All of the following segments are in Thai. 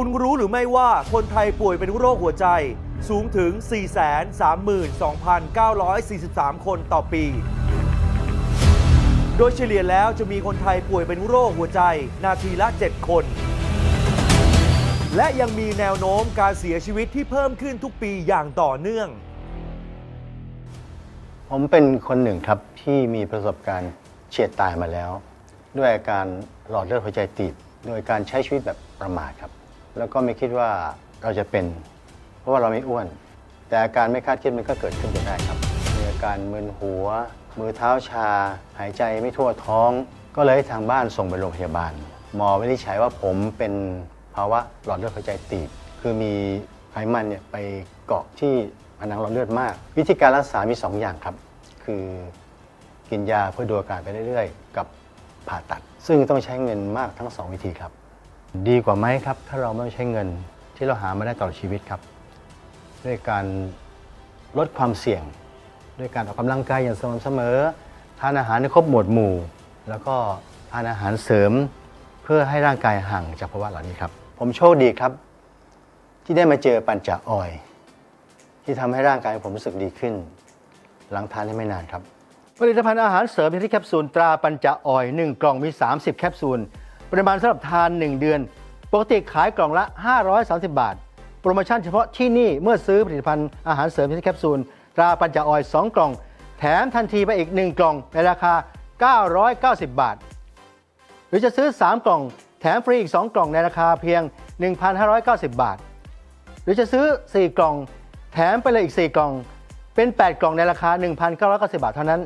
คุณรู้หรือไม่ว่าคนไทยป่วยเป็นโรคหัวใจสูงถึง 432,943 คนต่อปี โดยเฉลี่ยแล้วจะมีคนไทยป่วยเป็นโรคหัวใจ นาทีละ 7 คน และยังมีแนวโน้มการเสียชีวิตที่เพิ่มขึ้นทุกปีอย่างต่อเนื่อง ผมเป็นคนหนึ่งครับที่มีประสบการณ์เฉียดตายมาแล้ว ด้วยอาการหลอดเลือดหัวใจตีบ โดยการใช้ชีวิตแบบประมาทครับ แล้วก็ไม่คิดว่าเราจะเป็น เพราะว่าเราไม่อ้วน แต่อาการไม่คาดคิดมันก็เกิดขึ้นจนได้ครับมีอาการมึนหัว มือเท้าชา หายใจไม่ทั่วท้อง ก็เลยทางบ้านส่งไปโรงพยาบาล หมอวินิจฉัยว่าผมเป็นภาวะหลอดเลือดหัวใจตีบ คือมีไขมันเนี่ยไปเกาะที่ผนังหลอดเลือดมาก วิธีการรักษามี 2 อย่างครับ คือกินยาเพื่อดูอาการไปเรื่อยๆ กับผ่าตัด ซึ่งต้องใช้เงินมากทั้ง 2 วิธีครับ ดีกว่าไหมครับ ถ้าเราไม่ใช้เงินที่เราหามาได้ตลอดชีวิตครับ ด้วยการลดความเสี่ยง ด้วยการออกกำลังกายอย่างสม่ำเสมอ ทานอาหารให้ครบหมวดหมู่ แล้วก็ทานอาหารเสริมเพื่อให้ร่างกายห่างจากภาวะเหล่านี้ครับ ผมโชคดีครับ ที่ได้มาเจอปัญจออย ที่ทำให้ร่างกายผมรู้สึกดีขึ้น หลังทานได้ไม่นานครับ ผลิตภัณฑ์อาหารเสริมที่แคปซูลตราปัญจออย 1 กล่องมี 30 แคปซูล ริมาณสำหรับทาน 1 เดือน ปกติขายกล่องละ 530 บาท โปรโมชั่นเฉพาะที่นี่เมื่อซื้อผลิตภัณฑ์อาหารเสริมที่แคปซูลตราปัญจออย 2 กล่อง แถมทันทีไปอีก 1 กล่องในราคา 990 บาท หรือจะซื้อ 3 กล่อง แถมฟรีอีก 2 กล่องในราคาเพียง 1,590 บาท หรือจะซื้อ 4 กล่อง แถมไปเลยอีก 4 กล่อง เป็น 8 กล่องในราคา 1,990 บาทเท่านั้น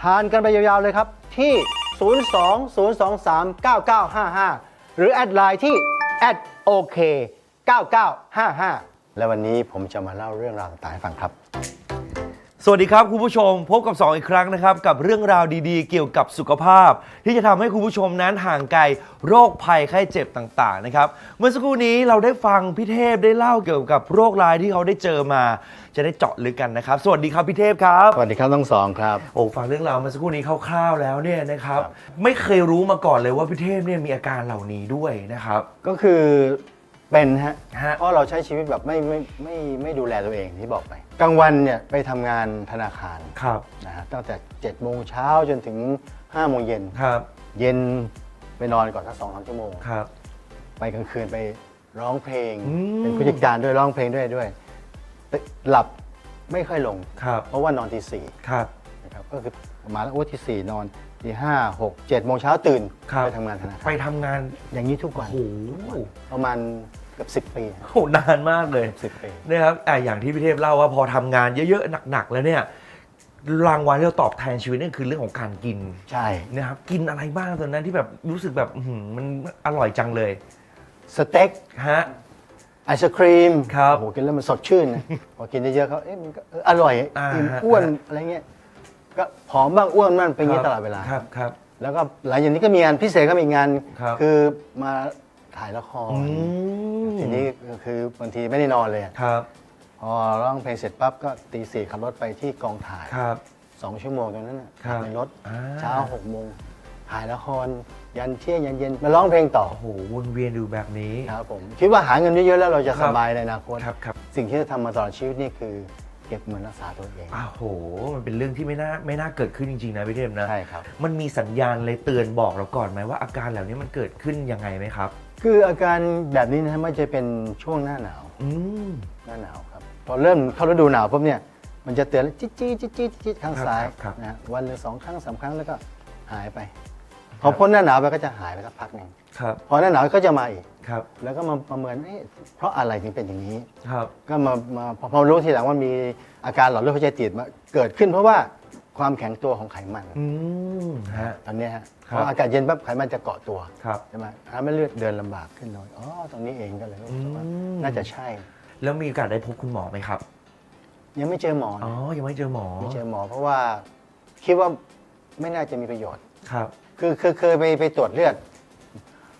ทานกันไปยาวๆเลยครับที่ 020239955 หรือแอดไลน์ที่ OK 9955 และวันนี้ผมจะมาเล่าเรื่องราวต่างๆให้ฟังครับ สวัสดีครับคุณผู้ชมพบกับ 2 อีกครั้งนะครับ กับเรื่องราวดีๆ เกี่ยวกับสุขภาพ ที่จะทำให้คุณผู้ชมนั้นห่างไกลโรคภัยไข้เจ็บต่างๆนะครับเมื่อสักครู่นี้เราได้ฟังพี่เทพได้เล่าเกี่ยวกับโรคร้ายที่เขาได้เจอมา จะได้เจาะลึกกันนะครับ สวัสดีครับพี่เทพครับสวัสดีครับทั้งสองครับโอ้ฟังเรื่องราวเมื่อสักครู่นี้คร่าวๆแล้วเนี่ยนะครับครับไม่เคยรู้มาก่อนเลยว่าพี่เทพเนี่ยมีอาการเหล่านี้ด้วยนะครับ ก็คือ เป็นฮะ ฮะ เพราะเราใช้ชีวิตแบบไม่ไม่ไม่ไม่ดูแลตัวเองที่บอกไป กลางวันเนี่ยไปทำงานธนาคารครับนะฮะตั้งแต่7จ็ดโมงเช้าจนถึง5้าโมงเย็น ครับเย็นไปนอนก่อนสักสองสามชั่วโมง ครับ ไปกลางคืนไปร้องเพลง อืม เป็นผู้จัดการด้วยร้องเพลงด้วยด้วยแต่หลับไม่ค่อยลง ครับเพราะว่านอนทีสี่ครับ นะครับก็คือประมาณโอ้ที่สี่นอนทีห้าหกเจ็ดโมงเช้าตื่นครับ ไปทำงานธนาคารไปทงานอย่างนี้ทุกวันโอ้โหประมาณ เกือบสิบปีโอ้โหนานมากเลยสิบปีนะครับอะอย่างที่พี่เทพเล่าว่าพอทำงานเยอะๆหนักๆแล้วเนี่ยรางวัลที่เราตอบแทนชีวิตนั่นคือเรื่องของการกินใช่ นะครับกินอะไรบ้างตอนนั้นที่แบบรู้สึกแบบอื้อหือมันอร่อยจังเลยสเต็กฮะ ไอศครีมครับ โอ้โหกินแล้วมันสดชื่นนะ พอกินเยอะๆเขาเอ๊ะมันก็เอออร่อยอ่าอิ่มฮะ อ้วนอะไรเงี้ยก็ผอมบ้างอ้วนบ้างเป็นอย่างนี้ตลอดเวลา ครับครับ แล้วก็หลังจากนี้ก็มีงานพิเศษก็มีงานครับ อมา ถ่ายละครอืมทีนี้ก็คือบางทีไม่ได้นอนเลยอะครับ พอร้องเพลงเสร็จปั๊บก็ตีสี่ขับรถไปที่กองถ่ายครับ สองชั่วโมงตรงนั้นน่ะครับในรถอ่า เช้าหกโมงถ่ายละคร ยันเที่ยงยันเย็นมาร้องเพลงต่อโอ้โหวนเวียนอยู่แบบนี้ ครับผมคิดว่าหาเงินเยอะๆแล้วเราจะครัสบ บายในอนาคต ครับครับสิ่งที่จะทำมาตลอดชีวิตนี่คือ เก็บเงินรักษาตัวเอง อ้าวโห มันเป็นเรื่องที่ไม่น่าไม่น่าเกิดขึ้นจริงๆนะพี่เทพนะใช่ครับ มันมีสัญญาณอะไรเตือนบอกเราก่อนไหมว่าอาการเหล่านี้มันเกิดขึ้นยังไงไหมครับ คืออาการแบบนี้นะฮะมันจะเป็นช่วงหน้าหนาวอืม หน้าหนาวครับพอเริ่มเข้าฤดูหนาวปุ๊บเนี่ยมันจะเตือนจิ๊ดจี๊ดจิ๊ดจี๊ดจิ๊ดจี๊ดข้างซ้ายครับครับ นะฮะวันหรือสองครั้งสามครั้งแล้วก็หายไป พอพ้นหน้าหนาวไปก็จะหายไปสักพักหนึ่งครับพอหน้าหนาวก็จะมาอีก ครับแล้วก็มาประเมินเอ๊ะเพราะอะไรถึงเป็นอย่างนี้ ครับ ก็มามาพอพอรู้ทีหลังว่ามีอาการหลอดเลือดหัวใจตีบมาเกิดขึ้นเพราะว่า ความแข็งตัวของไขมันอืมฮะ ตอนเนี้ยฮะครับพออากาศเย็นปั๊บไขมันจะเกาะตัวครับ ใช่ไหมทำให้เลือดเดินลำบากขึ้นหน่อยอ๋อตรงนี้เองก็เลยรู้สึกว่าอืม น่าจะใช่ แล้วมีโอกาสได้พบคุณหมอไหมครับ ยังไม่เจอหมออ๋อนะยังไม่เจอหมอ ไม่เจอหมอ เพราะว่าคิดว่าไม่น่าจะมีประโยชน์ ครับ คือคือเคยไปไปตรวจเลือด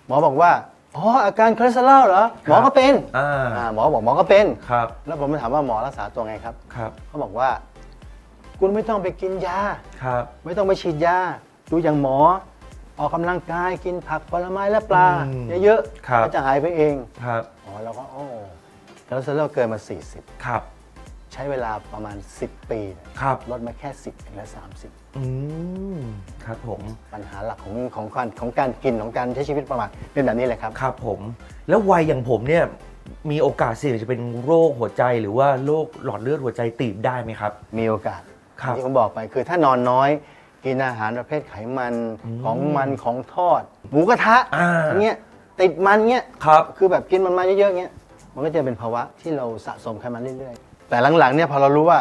หมอบอกว่าอ๋ออาการคอเลสเตอรอลเหรอหมอก็เป็นอ่า อ่าหมอบอกหมอก็เป็น ครับ แล้วผมไปถามว่าหมอรักษาตัวไงครับ ครับ เขาบอกว่า คุณไม่ต้องไปกินยา ครับ ไม่ต้องไปฉีดยา ดูอย่างหมอ ออกกำลังกายกินผักผลไม้และปลา อืมเยอะครับ ๆก็จะหายไปเองครับพเราก็โอ้คอเลสเตอรอลเกินมา ครับ 40 ใช้เวลาประมาณ 10 ปีเนี่ยครับ ลดมาแค่ 10เหลือ30 อืม ครับผม ปัญหาหลักของของการของการกินของการใช้ชีวิตประมาณเป็นแบบนี้เลยครับ ครับผม แล้ววัยอย่างผมเนี่ย มีโอกาสเสี่ยงจะเป็นโรคหัวใจหรือว่าโรคหลอดเลือดหัวใจตีบได้ไหมครับ มีโอกาส ครับที่ผมบอกไปคือถ้านอนน้อยกินอาหารประเภทไขมันของมันของทอด หมูกระทะอ่า อย่างเงี้ยติดมันเงี้ยครับ คือแบบกินมันมาเยอะๆเงี้ยมันก็จะเป็นภาวะที่เราสะสมไขมันเรื่อยๆ แต่หลังๆเนี่ยพอเรารู้ว่า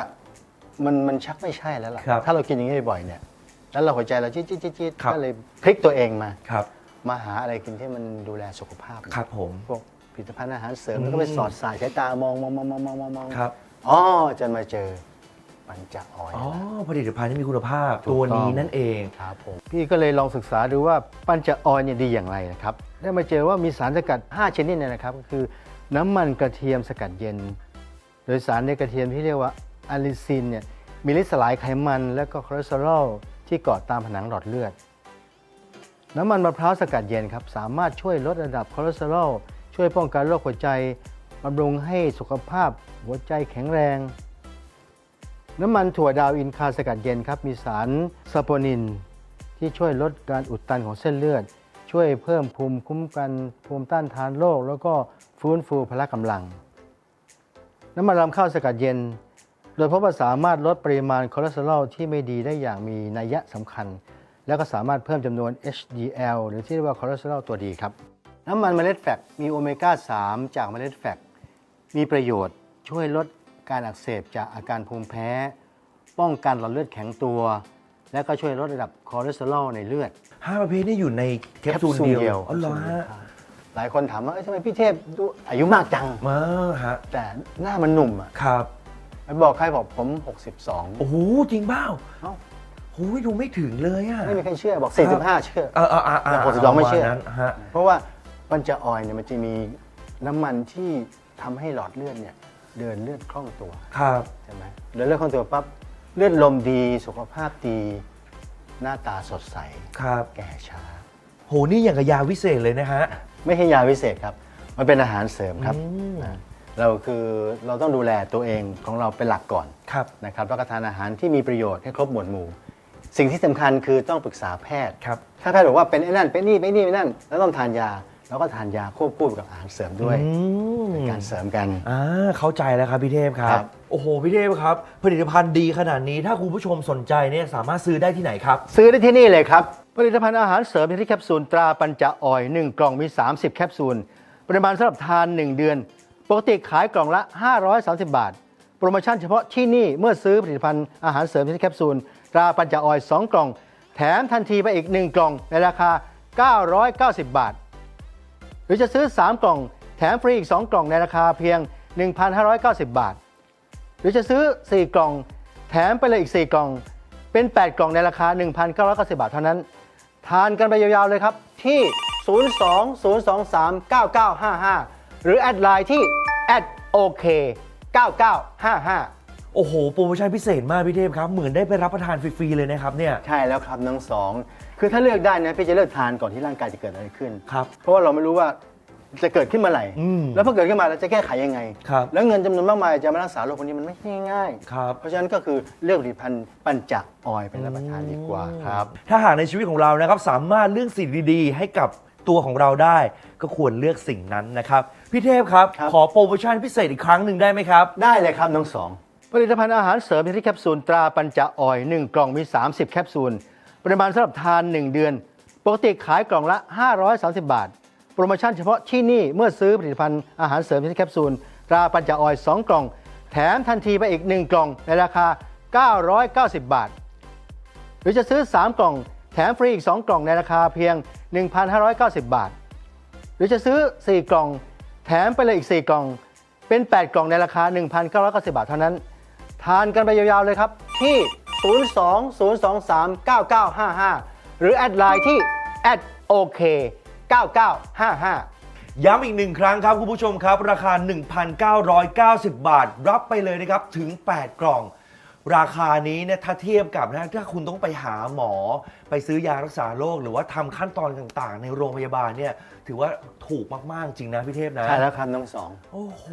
มันมันชักไม่ใช่แล้วล่ะครับถ้าเรากินอย่างนี้บ่อยๆเนี่ยแล้วเราหัวใจเราจี๊ดจี๊ดจี๊ดจี๊ดครับ ก็เลยพลิกตัวเองมา ครับ มาหาอะไรกินที่มันดูแลสุขภาพ ครับผม พวกผลิตภัณฑ์อาหารเสริมอืมแล้วก็ไปสอดสายสายตามองมองมองมองมองมองมองครับ อ๋อจนมาเจอ ปัญจออยล์อ๋อผลิตภัณฑ์ที่มีคุณภาพถูกตัวต้องนี้นั่นเองครับผมพี่ก็เลยลองศึกษาดูว่าปัญจออยล์เนี่ยดีอย่างไรนะครับได้มาเจอว่ามีสารสกัด 5 ชนิดเนี่ยนะครับ ก็คือน้ำมันกระเทียมสกัดเย็น โดยสารในกระเทียมที่เรียกว่าอะลิซินเนี่ยมีฤทธิ์สลายไขมัน และก็คอเลสเตอรอลที่เกาะตามผนังหลอดเลือด น้ำมันมะพร้าวสกัดเย็นครับสามารถช่วยลดระดับคอเลสเตอรอลช่วยป้องกันโรคหัวใจบำรุงให้สุขภาพหัวใจแข็งแรง น้ำมันถั่วดาวอินคาสกัดเย็นครับ มีสารซาโปนิน ที่ช่วยลดการอุดตันของเส้นเลือด ช่วยเพิ่มภูมิคุ้มกันภูมิต้านทานโรคแล้วก็ฟื้นฟูพละกำลัง น้ำมันรำข้าวสกัดเย็น โดยพบว่าสามารถลดปริมาณคอเลสเตอรอลที่ไม่ดีได้อย่างมีนัยยะสำคัญ แล้วก็สามารถเพิ่มจำนวน HDL หรือที่เรียกว่าคอเลสเตอรอลตัวดีครับ น้ำมันเมล็ดแฟกมีโอเมก้า 3 จากเมล็ดแฟกมีประโยชน์ช่วยลด การอักเสบจากอาการภูมิแพ้ ป้องกันหลอดเลือดแข็งตัว และก็ช่วยลดระดับคอเลสเตอรอลในเลือด ห้าประเภทนี้อยู่ในแคปซูลเดียวอ๋อเหรอฮะหลายคนถามว่าเอ้ยทำไมพี่เทพดูอายุมากจัง มาฮะแต่หน้ามันหนุ่มอะครับ ไปบอกใครบอกผม 62 โอ้โหจริงเปล่าเอ้า โอ้ยดูไม่ถึงเลยอะไม่มีใครเชื่อบอก 45 เชื่อ เออเออเออเออแต่62ไม่เชื่อ ประาณนั้นฮะเพราะว่าปัญจออยล์เนี่ยมันจะมีน้ำมันที่ทำให้หลอดเลือดเนี่ย เดินเลือดคล่องตัวครับใช่ไหมเดินเลือดคล่องตัวปั๊บเลือดลมดีสุขภาพดี หน้าตาสดใส ครับแก่ช้า โหนี่อย่างกับยาวิเศษเลยนะฮะ ไม่ใช่ยาวิเศษครับ มันเป็นอาหารเสริมครับอืม นะเราคือเราต้องดูแลตัวเองของเราเป็นหลักก่อนครับ นะครับแล้วก็ทานอาหารที่มีประโยชน์ให้ครบหมวดหมู่ สิ่งที่สำคัญคือต้องปรึกษาแพทย์ ครับ ถ้าแพทย์บอกว่าเป็นไอ้นั่นเป็นนี่เป็นนี่เป็นนั่น แล้วต้องทานยา เราก็ทานยาควบคู่กับอาหารเสริมด้วยอืม เป็นการเสริมกัน อ่าเข้าใจแล้วครับพี่เทพครัครับ บ โอ้โหพี่เทพครับ ผลิตภัณฑ์ดีขนาดนี้ถ้าคุณผู้ชมสนใจเนี่ยสามารถซื้อได้ที่ไหนครับ ซื้อได้ที่นี่เลยครับ ผลิตภัณฑ์อาหารเสริมที่แคปซูลตราปัญจออย 1 กล่องมี 30 แคปซูล ปริมาณสำหรับทาน 1 เดือน ปกติขายกล่องละ 530 บาท โปรโมชั่นเฉพาะที่นี่เมื่อซื้อผลิตภัณฑ์อาหารเสริมที่แคปซูล ตราปัญจออย 2 กล่อง แถมทันทีไปอีก 1 กล่องในราคา 990 บาท หรือจะซื้อ 3 กล่อง แถมฟรีอีก 2 กล่องในราคาเพียง 1,590 บาท หรือจะซื้อ 4 กล่อง แถมไปเลยอีก 4 กล่อง เป็น 8 กล่องในราคา 1,990 บาทเท่านั้น ทานกันไปยาวๆเลยครับ ที่ 02-023-9955 หรือแอดไลน์ที่ @ok 9955 โอ้โห โปรโมชั่นพิเศษมากพี่เทพครับ เหมือนได้ไปรับประทานฟรี ๆ เลยนะครับเนี่ย ใช่แล้วครับน้องสองคือถ้าเลือกได้นะพี่จะเลือกทานก่อนที่ร่างกายจะเกิดอะไรขึ้น ครับ เพราะว่าเราไม่รู้ว่าจะเกิดขึ้นเมื่อไหร่ อืมแล้วพอเกิดขึ้นมาเราจะแก้ไขยังไง ครับ แล้วเงินจำนวนมากมายจะมารักษาโรคพวกนี้มันไม่ใช่ง่ายๆครับ เพราะฉะนั้นก็คือเลือกผลิตภัณฑ์ปัญจักออยเป็นรับประทานดีกว่าครับ ถ้าหากในชีวิตของเรานะครับสามารถเลือกสิ่งดีๆ ให้กับตัวของเราได้ ก็ควรเลือกสิ่งนั้นนะครับ พี่เทพครับ ครับ ขอโปรโมชั่นพิเศษอีกครั้งหนึ่งได้ไหมครับ ได้เลยครับน้องสอง ผลิตภัณฑ์อาหารเสริมที่แคปซูลตราปัญจออย 1 กล่องมี 30 แคปซูล ปริมาณสำหรับทาน 1 เดือน ปกติขายกล่องละ 530 บาท โปรโมชั่นเฉพาะที่นี่เมื่อซื้อผลิตภัณฑ์อาหารเสริมที่แคปซูลตราปัญจออย 2 กล่อง แถมทันทีไปอีก 1 กล่องในราคา 990 บาท หรือจะซื้อ 3 กล่อง แถมฟรีอีก 2 กล่องในราคาเพียง 1,590 บาท หรือจะซื้อ 4 กล่อง แถมไปเลยอีก 4 กล่อง เป็น 8 กล่องในราคา 1,990 บาทเท่านั้น ทานกันไปยาวๆเลยครับ ที่ 02-023-9955 หรือแอดไลน์ที่ @ok 9955ย้ำอีกหนึ่งครั้งครับคุณผู้ชมครับ ราคา 1,990 บาท รับไปเลยนะครับ ถึง 8 กล่อง ราคานี้เนี่ยถ้าเทียบกับนะถ้าคุณต้องไปหาหมอไปซื้อยารักษาโรคหรือว่าทำขั้นตอนต่างๆ ในโรงพยาบาลเนี่ยถือว่าถูกมากๆจริงนะพี่เทพนะ ใช่แล้วครับน้องสอง โอ้โห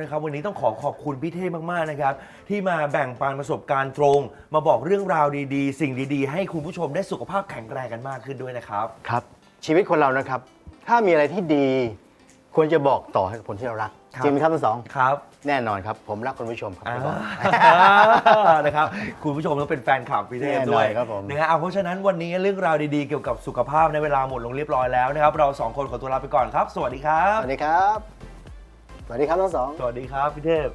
นะครับ วันนี้ต้องขอขอบคุณพี่เทพมาก ๆ นะครับ ที่มาแบ่งปันประสบการณ์ตรง มาบอกเรื่องราวดีๆ สิ่งดีๆ ให้คุณผู้ชมได้สุขภาพแข็งแรงกันมากขึ้นด้วยนะครับ ครับชีวิตคนเรานะครับ ถ้ามีอะไรที่ดี ควรจะบอกต่อให้กับคนที่เรารัก ครับ จริงไหมครับน้องสอง ครับ แน่นอนครับ ผมรักคุณผู้ชมครับอ่าพี่บอลนะครับคุณผู้ชมต้องเป็นแฟนคลับพี่เทพแน่นอนด้วยครับผม นะฮะเอาเพราะฉะนั้นวันนี้เรื่องราวดีๆเกี่ยวกับสุขภาพในเวลาหมดลงเรียบร้อยแล้วนะครับเราสองคนขอตัวลาไปก่อนครับ สวัสดีครับสวัสดีครับ สวัสดีครับน้องสอง สวัสดีครับพี่เทพ